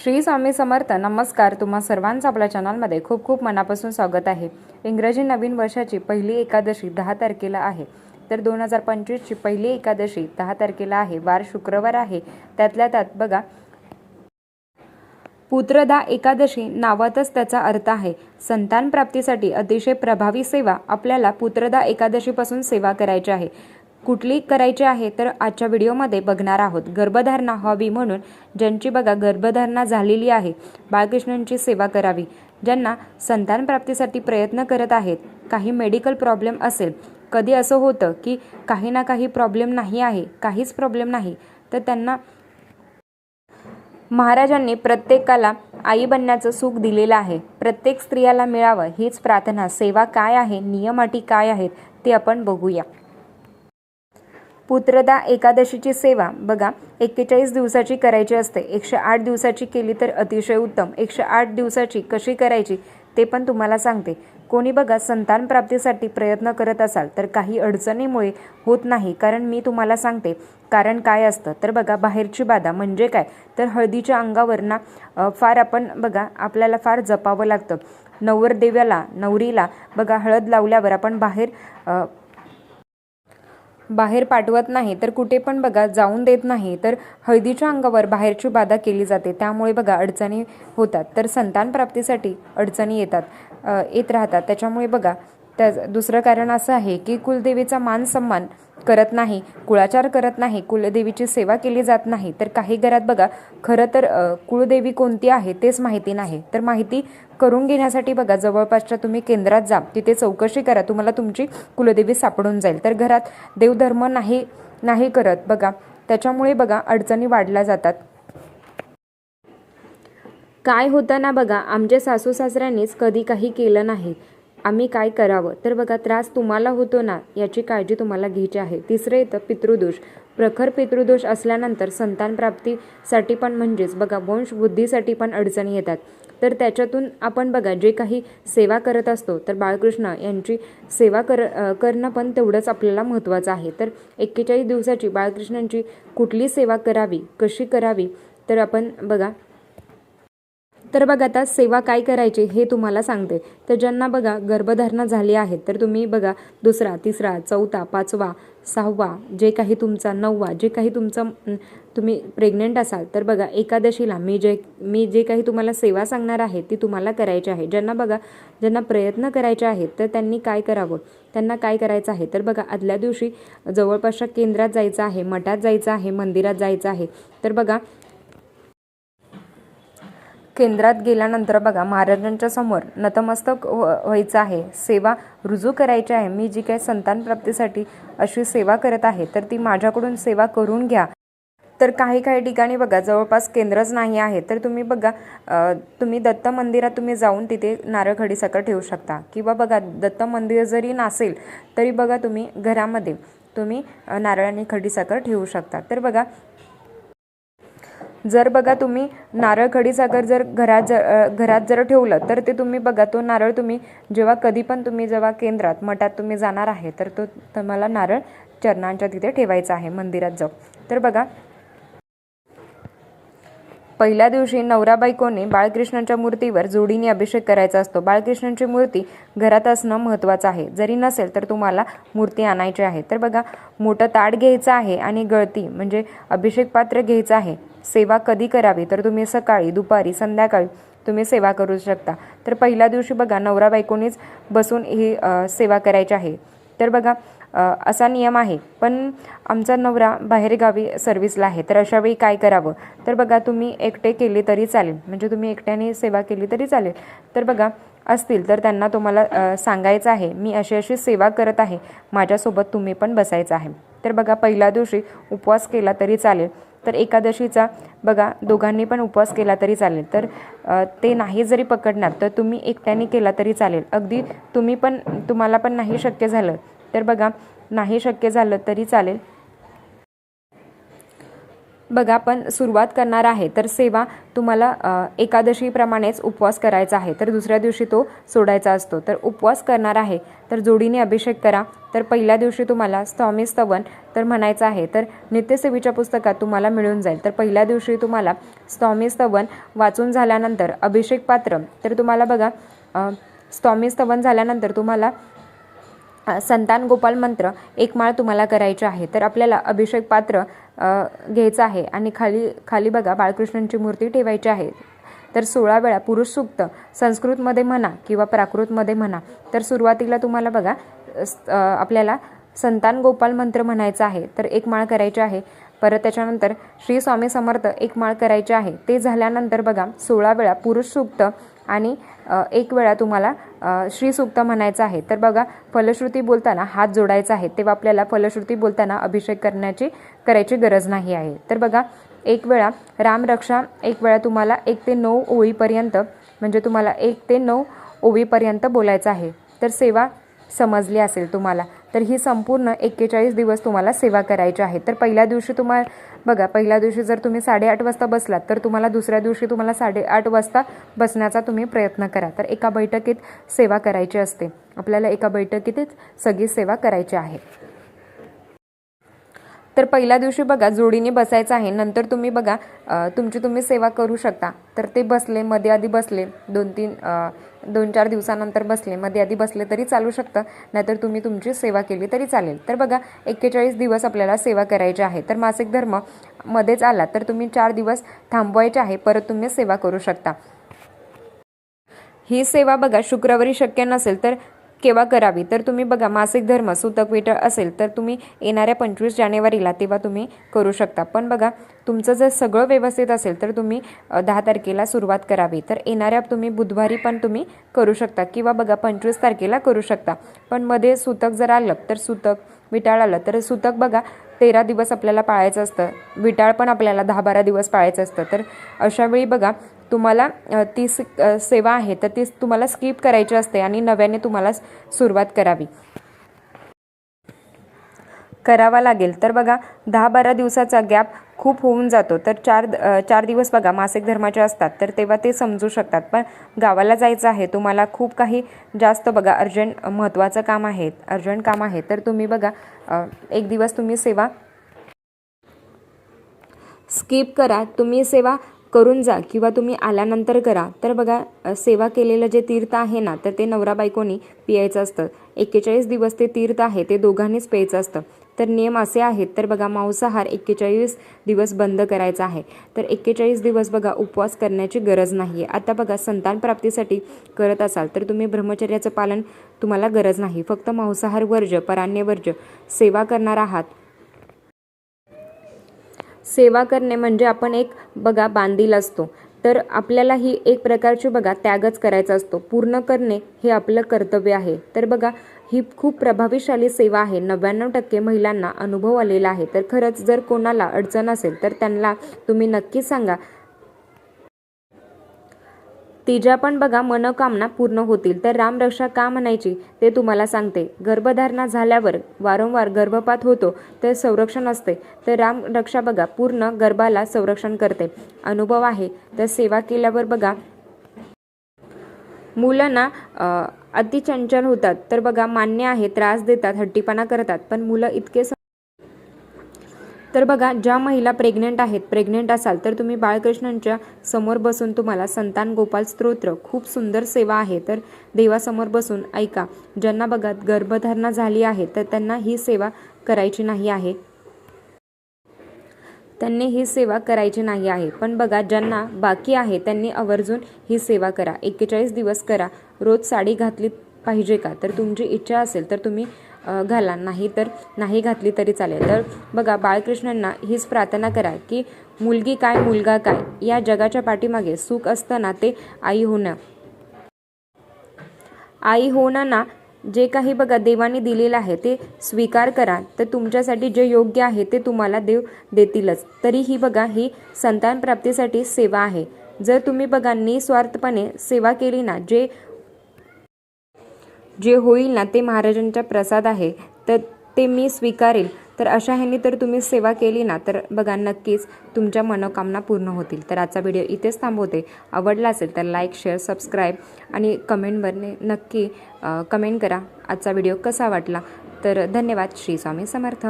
श्री स्वामी समर्थ नमस्कार. तुम्हा सर्वांचं आपल्या चॅनलमध्ये खूप खूप मनापासून स्वागत आहे. इंग्रजी नवीन वर्षाची पहिली एकादशी दहा तारखेला आहे. तर दोन हजार पंचवीसची पहिली एकादशी दहा तारखेला आहे. वार शुक्रवार आहे. त्यातल्या त्यात बघा पुत्रदा एकादशी नावातच त्याचा अर्थ आहे. संतान प्राप्तीसाठी अतिशय प्रभावी सेवा आपल्याला पुत्रदा एकादशीपासून सेवा करायची आहे. कुठली करायची आहे तर आजच्या व्हिडिओमध्ये बघणार आहोत. गर्भधारणा हवी म्हणून ज्यांची बघा गर्भधारणा झालेली आहे बाळकृष्णांची सेवा करावी. ज्यांना संतान प्राप्तीसाठी प्रयत्न करत आहेत काही मेडिकल प्रॉब्लेम असेल. कधी असं होतं की काही ना काही प्रॉब्लेम नाही आहे काहीच प्रॉब्लेम नाही तर त्यांना महाराजांनी प्रत्येकाला आई बनण्याचं सुख दिलेलं आहे. प्रत्येक स्त्रियाला मिळावं हीच प्रार्थना. सेवा काय आहे नियम अटी काय आहेत ते आपण बघूया. पुत्रदा एकादशीची सेवा. बघा एक्केचाळीस दिवसाची करायची असते. एकशे आठ दिवसाची केली तर अतिशय उत्तम. एकशे आठ दिवसाची कशी करायची ते पण तुम्हाला सांगते. कोणी बघा संतान प्राप्तीसाठी प्रयत्न करत असाल तर काही अडचणीमुळे होत नाही. कारण मी तुम्हाला सांगते कारण काय असतं? तर बघा बाहेरची बाधा म्हणजे काय? तर हळदीच्या अंगावर ना फार आपण बघा आपल्याला फार जपावं लागतं. नवरदेव्याला नवरीला बघा हळद लावल्यावर आपण बाहेर बाहेर पाठवत नाही तर कुठे पण बघा जाऊन देत नाही तर हळदीच्या अंगावर बाहेरची बाधा केली जाते. त्यामुळे बघा अडचणी होतात. तर संतान प्राप्तीसाठी अडचणी येतात येत राहतात. त्याच्यामुळे बघा त्या दुसरं कारण असं आहे की कुलदेवीचा मान सन्मान करत नाही कुळाचार करत नाही कुलदेवीची सेवा केली जात नाही तर काही घरात बघा खरं तर कुळदेवी कोणती आहे तेच माहिती नाही. तर माहिती करून घेण्यासाठी बघा जवळपासच्या तुम्ही केंद्रात जा तिथे चौकशी करा तुम्हाला तुमची कुलदेवी सापडून जाईल. तर घरात देवधर्म नाही नाही करत बघा. त्याच्यामुळे बघा अडचणी वाढल्या जातात. काय होतं ना बघा आमच्या सासू सासऱ्यांनीच कधी काही केलं नाही. आम्ही काय करावं? तर बघा त्रास तुम्हाला होतो ना याची काळजी तुम्हाला घ्यायची आहे. तिसरं येतं पितृदोष. प्रखर पितृदोष असल्यानंतर संतान प्राप्तीसाठी पण म्हणजेच बघा वंशवृद्धीसाठी पण अडचणी येतात. तर त्याच्यातून आपण बघा जे काही सेवा करत असतो तर बाळकृष्ण यांची सेवा कर करणं पण तेवढंच आपल्याला महत्त्वाचं आहे. तर एक्केचाळीस दिवसाची बाळकृष्णांची कुठली सेवा करावी कशी करावी? तर आपण बघा तर बघा आता सेवा काय करायची हे तुम्हाला सांगते. तर ज्यांना बघा गर्भधारणा झाली आहे तर तुम्ही बघा दुसरा तिसरा चौथा पाचवा सहावा जे काही तुमचा नववा जे काही तुमचं तुम्ही प्रेग्नेंट असाल तर बघा एकादशीला मी जे मी जे काही तुम्हाला सेवा सांगणार आहे ती तुम्हाला करायची आहे. ज्यांना बघा ज्यांना प्रयत्न करायचे आहेत तर त्यांनी काय करावं? त्यांना काय करायचं आहे? तर बघा आदल्या दिवशी जवळपासच्या केंद्रात जायचं आहे मठात जायचं आहे मंदिरात जायचं आहे. तर बघा केंद्रात गेल्यानंतर बघा महाराजांच्या समोर नतमस्तक व्हायचं आहे. सेवा रुजू करायची आहे. मी जी काही संतान प्राप्तीसाठी अशी सेवा करत आहे तर ती माझ्याकडून सेवा करून घ्या. तर काही काही ठिकाणी बघा जवळपास केंद्रच नाही आहे तर तुम्ही बघा तुम्ही दत्त मंदिरात तुम्ही जाऊन तिथे नारळ खडीसाखर ठेवू शकता. किंवा बघा दत्त मंदिर जरी नसेल तरी बघा तुम्ही घरामध्ये तुम्ही नारळ आणि खडीसाखर ठेवू शकता. तर बघा जर बघा तुम्ही नारळ खडीसाखर जर घरात जर घरात जर ठेवलं तर ते तुम्ही बघा तो नारळ तुम्ही जेव्हा कधी पण तुम्ही जेव्हा केंद्रात मठात तुम्ही जाणार आहे तर तो तुम्हाला नारळ चरणांच्या तिथे ठेवायचा आहे मंदिरात जाऊ तर बघा पहिल्या दिवशी नवरा बायकोने बाळकृष्णांच्या मूर्तीवर जोडीने अभिषेक करायचा असतो. बाळकृष्णांची मूर्ती घरात असणं महत्त्वाचं आहे. जरी नसेल तर तुम्हाला मूर्ती आणायची आहे. तर बघा मोठं ताट घ्यायचं आहे आणि गळती म्हणजे अभिषेक पात्र घ्यायचं आहे. सेवा कधी करावी? तर तुम्ही सकाळी दुपारी संध्याकाळी तुम्ही सेवा करू शकता. तर पहिल्या दिवशी बघा नवरा बायकोनीच बसून ही सेवा करायची आहे. तर बघा असा नियम आहे. पण आमचा नवरा बाहेरगावी सर्व्हिसला आहे. तर अशावेळी काय करावं? तर बघा तुम्ही एकटे केले तरी चालेल. म्हणजे तुम्ही एकट्याने सेवा केली तरी चालेल. तर बघा असतील तर त्यांना तुम्हाला सांगायचं आहे मी अशी अशी सेवा करत आहे. माझ्यासोबत तुम्ही पण बसायचं आहे. तर बघा पहिल्या दिवशी उपवास केला तरी चालेल. तर एकादशीचा बघा दोघांनी पण उपवास केला तरी चालेल. तर ते नाही जरी पकडणार तर तुम्ही एकट्याने केला तरी चालेल. अगदी तुम्ही पण तुम्हाला पण नाही शक्य झालं. तर बघा नाही शक्य झालं तरी चालेल. बघा आपण सुरुवात करणार आहे. तर सेवा तुम्हाला एकादशीप्रमाणेच उपवास करायचा आहे. तर दुसऱ्या दिवशी तो सोडायचा असतो. तर उपवास करणार आहे. तर जोडीने अभिषेक करा. तर पहिल्या दिवशी तुम्हाला स्वामी स्तवन तर म्हणायचं आहे. तर नित्यसेवीच्या पुस्तकात तुम्हाला मिळून जाईल. तर पहिल्या दिवशी तुम्हाला स्वामी स्तवन वाचून झाल्यानंतर अभिषेक पात्र. तर तुम्हाला बघा स्वामी स्तवन झाल्यानंतर तुम्हाला संतान गोपाल मंत्र एक माळ तुम्हाला करायचे आहे. तर आपल्याला अभिषेक पात्र घ्यायचं आहे. आणि खाली खाली बघा बाळकृष्णांची मूर्ती ठेवायची आहे. तर सोळा वेळा पुरुष सूक्त संस्कृतमध्ये म्हणा किंवा प्राकृतमध्ये म्हणा. तर सुरुवातीला तुम्हाला बघा आपल्याला संतान गोपाल मंत्र म्हणायचा आहे. तर एक माळ करायची आहे. परत त्याच्यानंतर श्री स्वामी समर्थ एक माळ करायचे आहे. ते झाल्यानंतर बघा सोळा वेळा पुरुष सूक्त आणि एक वेळा तुम्हाला श्री सूक्त म्हणायचं आहे. तर बघा फलश्रुती बोलताना हात जोडायचा आहे. तेव्हा आपल्याला फलश्रुती बोलताना अभिषेक करण्याची करायची गरज नाही आहे. तर बघा एक वेळा रामरक्षा एक वेळा तुम्हाला एक ते नऊ ओळीपर्यंत म्हणजे तुम्हाला एक ते नऊ ओवीपर्यंत बोलायचं आहे. तर सेवा समजली असेल तुम्हाला. तर ही संपूर्ण एक्केचाळीस दिवस तुम्हाला सेवा करायची आहे. तर पहिल्या दिवशी तुम्हाला बघा पहिल्या दिवशी जर तुम्ही साडेआठ वाजता बसलात तर तुम्हाला दुसऱ्या दिवशी तुम्हाला साडेआठ वाजता बसण्याचा तुम्ही प्रयत्न करा. तर एका बैठकीत सेवा करायची असते. आपल्याला एका बैठकीतच सगळी सेवा करायची आहे. तर पहिल्या दिवशी बघा जोडीने बसायचं आहे. नंतर तुम्ही बघा तुमची तुम्ही सेवा करू शकता. तर ते बसले मध्ये आधी बसले दोन तीन दोन चार दिवसानंतर बसले. मध्ये आधी बसले तरी चालू शकतं. नाहीतर तुम्ही तुमची सेवा केली तरी चालेल. तर बघा एक्केचाळीस दिवस आपल्याला सेवा करायची आहे. तर मासिक धर्म मध्येच आला तर तुम्ही चार दिवस थांबवायचे आहे. परत तुम्ही सेवा करू शकता. ही सेवा बघा शुक्रवारी शक्य नसेल तर केव्हा करावी? तर तुम्ही बघा मासिक धर्म सुतक विटळ असेल तर तुम्ही येणाऱ्या पंचवीस जानेवारीला तेव्हा तुम्ही करू शकता. पण बघा तुमचं जर सगळं व्यवस्थित असेल तर तुम्ही दहा तारखेला सुरुवात करावी. तर येणाऱ्या तुम्ही बुधवारी पण तुम्ही करू शकता किंवा बघा पंचवीस तारखेला करू शकता. पण मध्ये सुतक जर आलं तर सुतक विटाळ आलं. तर सुतक बघा तेरा दिवस आपल्याला पाळायचं असतं. विटाळ पण आपल्याला दहा बारा दिवस पाळायचं असतं. तर अशावेळी बघा तुम्हाला ती स- सेवा आहे तर ती तुम्हाला स्किप करायची असते आणि नव्याने तुम्हाला सुरुवात करावी. करावा लागेल. तर बघा दहा बारा दिवसाचा गॅप खूप होऊन जातो. तर चार चार दिवस बघा मासिक धर्माचे असतात तर तेव्हा ते समजू शकतात. पण गावाला जायचं आहे तुम्हाला खूप काही जास्त बघा अर्जंट महत्त्वाचं काम आहे अर्जंट काम आहे. तर तुम्ही बघा एक दिवस तुम्ही सेवा स्किप करा. तुम्ही सेवा करून जा किंवा तुम्ही आल्यानंतर करा. तर बघा सेवा केलेलं जे तीर्थ आहे ना तर ते नवरा बायकोनी पियायचं असतं. एक्केचाळीस दिवस ते तीर्थ आहे ते दोघांनीच प्यायचं असतं. तर नियम असे आहेत तर बघा मांसाहार एक्केचाळीस दिवस बंद करायचा आहे. तर एक्केचाळीस दिवस बघा उपवास करण्याची गरज नाही आहे आता बघा संतान प्राप्तीसाठी करत असाल तर तुम्ही ब्रह्मचर्याचं पालन तुम्हाला गरज नाही. फक्त मांसाहार वर्ज परान्य वर्ज सेवा करणार आहात. सेवा करणे म्हणजे आपण एक बघा बांधील असतो. तर आपल्याला ही एक प्रकारची बघा त्यागच करायचा असतो. पूर्ण करणे हे आपलं कर्तव्य आहे. तर बघा ही खूप प्रभावीशाली सेवा आहे. नव्याण्णव टक्के महिलांना अनुभव आलेला आहे. तर खरंच जर कोणाला अडचण असेल तर त्यांना तुम्ही नक्की सांगा. तिच्या पण बघा मनोकामना पूर्ण होतील. तर रामरक्षा का म्हणायची? ते तुम्हाला सांगते. गर्भधारणा झाल्यावर वारंवार गर्भपात होतो तर संरक्षण असते. तर रामरक्षा बघा पूर्ण गर्भाला संरक्षण करते. अनुभव आहे. तर सेवा केल्यावर बघा मुलांना अतिचंचल होतात. तर बघा मान्य आहे त्रास देतात हट्टीपणा करतात. पण मुलं इतके तर बघा ज्या महिला प्रेग्नंट आहेत प्रेग्नंट असाल तर तुम्ही बाळकृष्णांच्या समोर बसून तुम्हाला संतान गोपाल स्तोत्र खूप सुंदर सेवा आहे. तर देवासमोर बसून ऐका ज्यांना बघा गर्भधारणा झाली आहे तर त्यांना ही सेवा करायची नाही आहे. त्यांनी ही सेवा करायची नाही आहे. पण बघा ज्यांना बाकी आहे त्यांनी आवर्जून ही सेवा करा. एक्केचाळीस दिवस करा. रोज साडी घातली पाहिजे का? तर तुमची इच्छा असेल तर तुम्ही घाला. नाही तर नाही घातली तरी चालेल. तर बघा बाळकृष्णांना हीच प्रार्थना करा की मुलगी काय मुलगा काय या जगाच्या पाठीमागे सुख असताना ते आई होणं. आई होणं ना जे काही बघा देवाने दिलेलं आहे ते स्वीकार करा. तर तुमच्यासाठी जे योग्य आहे ते तुम्हाला देव देतीलच. तरीही बघा ही संतान प्राप्तीसाठी सेवा आहे. जर तुम्ही बघा निस्वार्थपणे सेवा केली ना जे जे होईल ना ते महाराजांचा प्रसाद आहे तर ते मी स्वीकारेल. तर अशा ह्यांनी तर तुम्ही सेवा केली ना तर बघा नक्कीच तुमच्या मनोकामना पूर्ण होतील. तर आजचा व्हिडिओ इथेच थांबवते. आवडला असेल तर लाईक शेअर सबस्क्राईब आणि कमेंटवरने नक्की कमेंट करा. आजचा व्हिडिओ कसा वाटला? तर धन्यवाद. श्री स्वामी समर्थ.